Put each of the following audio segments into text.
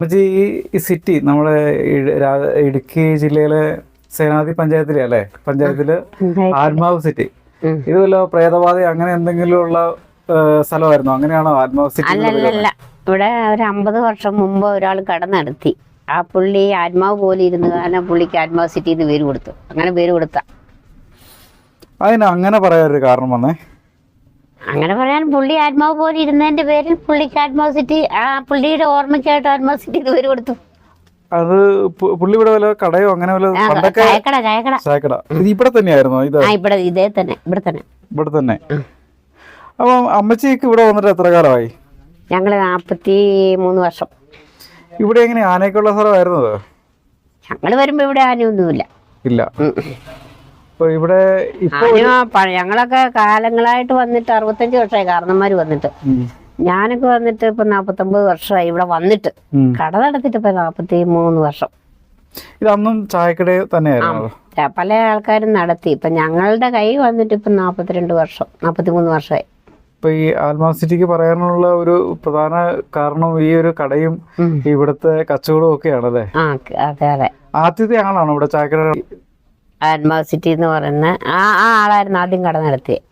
അപ്പച്ചി ഈ സിറ്റി നമ്മുടെ ഇടുക്കി ജില്ലയിലെ സേനാധി പഞ്ചായത്തിലെ അല്ലേ? പഞ്ചായത്തിൽ ആത്മാവ് സിറ്റി. ഇത് വല്ല പ്രേതബാധ അങ്ങനെ എന്തെങ്കിലും ഉള്ള സ്ഥലമായിരുന്നു? അങ്ങനെയാണോ ആത്മാവ് സിറ്റി അല്ലല്ല ഇവിടെ ഒരു അമ്പത് വർഷം മുമ്പ് ഒരാൾ കട നടത്തി. ആ പുള്ളി ആത്മാവ് പോലെ ഇരുന്ന് കാരണം പുള്ളിക്ക് ആത്മാവ് സിറ്റി എന്ന് പേര് കൊടുത്തു. അങ്ങനെ പേര് കൊടുത്ത. അതിന് അങ്ങനെ പറയാനൊരു കാരണം വന്നേ? അങ്ങനെ പറയാൻ പുള്ളി ആത്മാവ് പോലെ ഇരുന്നതിന്റെ പേരിൽ പുള്ളിക്ക് ആത്മാവ് സിറ്റി ആ പുള്ളിയുടെ ഓർമ്മയ്ക്കായിട്ട് ആത്മാവ് ഇത് പേര് കൊടുത്തു. അത് പുള്ളി ഇവിടെ വല്ല കടയോ അങ്ങനെ വല്ല ആ, പണ്ടൊക്കെ ചായക്കട ചായക്കട. ചായക്കട. ഇത് ഇവിടെ തന്നെയായിരുന്നോ ഇത്? ആ ഇവിടെ ഇതേ തന്നെ ഇവിടെ തന്നെ. ഇവിടെ തന്നെ. അപ്പം അമ്മച്ചിക്ക് ഇവിടെ വന്നിട്ട് എത്ര കാലമായി? ഞങ്ങൾ നാപ്പത്തി മൂന്ന് വർഷം. ഇവിടെ എങ്ങനെ ആനയൊക്കെയുള്ള സ്ഥലമായിരുന്നത്? ഞങ്ങൾ വരുമ്പോ ഇവിടെ ആനയൊന്നുമില്ല. ഇല്ല. ഉം. അപ്പൊ ഇവിടെ ഇപ്പൊ ഞങ്ങളൊക്കെ കാലങ്ങളായിട്ട് വന്നിട്ട് അറുപത്തഞ്ച് വർഷമായി കാരണന്മാര് വന്നിട്ട്. ഞാനൊക്കെ വന്നിട്ട് ഇപ്പൊ നാപ്പത്തൊമ്പത് വർഷമായി ഇവിടെ വന്നിട്ട്. കട നടത്തിട്ട് ഇപ്പൊ നാപ്പത്തി മൂന്ന് വർഷം. ഇതൊന്നും ചായക്കട തന്നെയായിരുന്നു. പല ആൾക്കാരും നടത്തി. ഇപ്പൊ ഞങ്ങളുടെ കൈ വന്നിട്ട് ഇപ്പൊ നാപ്പത്തിരണ്ട് വർഷം നാപ്പത്തി മൂന്ന് വർഷമായി ഇപ്പൊ ഈ ആത്മാ സിറ്റിക്ക് പറയാനുള്ള ഒരു പ്രധാന കാരണം ഈ ഒരു കടയും ഇവിടത്തെ കച്ചവടവും ഒക്കെയാണ് അല്ലേ ആദ്യത്തെ ആളാണ് ഇവിടെ ചായക്കട ആത്മാവ് സിറ്റി എന്ന് പറയുന്ന ആ ആ ആളായിരുന്നു ആദ്യം കട നടത്തിയത്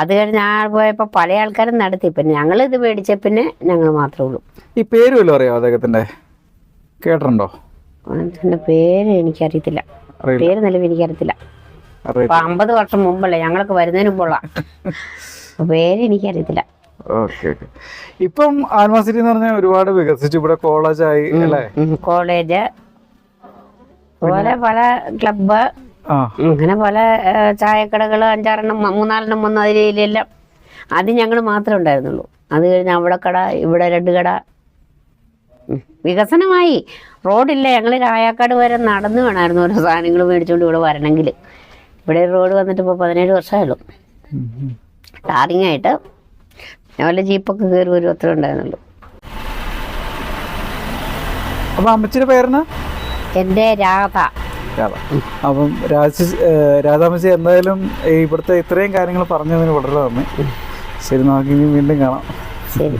അത് കഴിഞ്ഞ് ആൾ പോയപ്പോൾ പല ആൾക്കാരും നടത്തി. പിന്നെ ഞങ്ങൾ ഇത് മേടിച്ച പിന്നെ ഞങ്ങൾ മാത്രമേ ഉള്ളൂ. ഈ പേര് വല്ലതും അറിയാമോ അദ്ദേഹത്തിന്റെ കേട്ടിട്ടുണ്ടോ? അദ്ദേഹത്തിന്റെ പേര് എനിക്കറിയത്തില്ല. പേര് നിലവിൽ എനിക്കറിയത്തില്ല. അപ്പൊ അമ്പത് വർഷം മുമ്പല്ലേ ഞങ്ങൾക്ക് വരുന്നതിന് മുമ്പുള്ള. പേര് എനിക്കറിയത്തില്ല. Okay okay. ഇപ്പം ആത്മാ സിറ്റി എന്ന് പറഞ്ഞാൽ ഒരുപാട് വികസിച്ചു. ഇവിടെ കോളേജായി അല്ലേ? കോളേജ് അതുപോലെ പല ക്ലബ്ബ് ആ. അങ്ങനെ പല ചായക്കടകൾ അഞ്ചാറെണ്ണം മൂന്നാലെണ്ണം വന്ന അതിലെല്ലാം അത് ഞങ്ങൾ മാത്രമേ ഉണ്ടായിരുന്നുള്ളൂ. അത് കഴിഞ്ഞ് അവിടെ കട ഇവിടെ രണ്ട് കട. വികസനമായി. റോഡില്ല ഞങ്ങൾ രായാക്കാട് വരെ നടന്നു വേണമായിരുന്നു ഓരോ സാധനങ്ങൾ മേടിച്ചുകൊണ്ട് ഇവിടെ വരണമെങ്കിൽ ഇവിടെ റോഡ് വന്നിട്ട് ഇപ്പോൾ പതിനേഴ് വർഷമായുള്ളൂ. ടാറിങ് ആയിട്ട് ഞാൻ വല്ല ജീപ്പൊക്കെ കയറി വരും അത്രേ ഉണ്ടായിരുന്നുള്ളൂ. അപ്പൊ അമ്മച്ചിയുടെ പേരെന്നാ? എന്റെ രാധ. രാധ. അപ്പം രാജ രാധാമച്ചി എന്തായാലും ഇവിടുത്തെ ഇത്രയും കാര്യങ്ങൾ പറഞ്ഞതിന് വളരെ നന്ദി. ശരി നമുക്ക് ഇനി വീണ്ടും കാണാം. ശരി.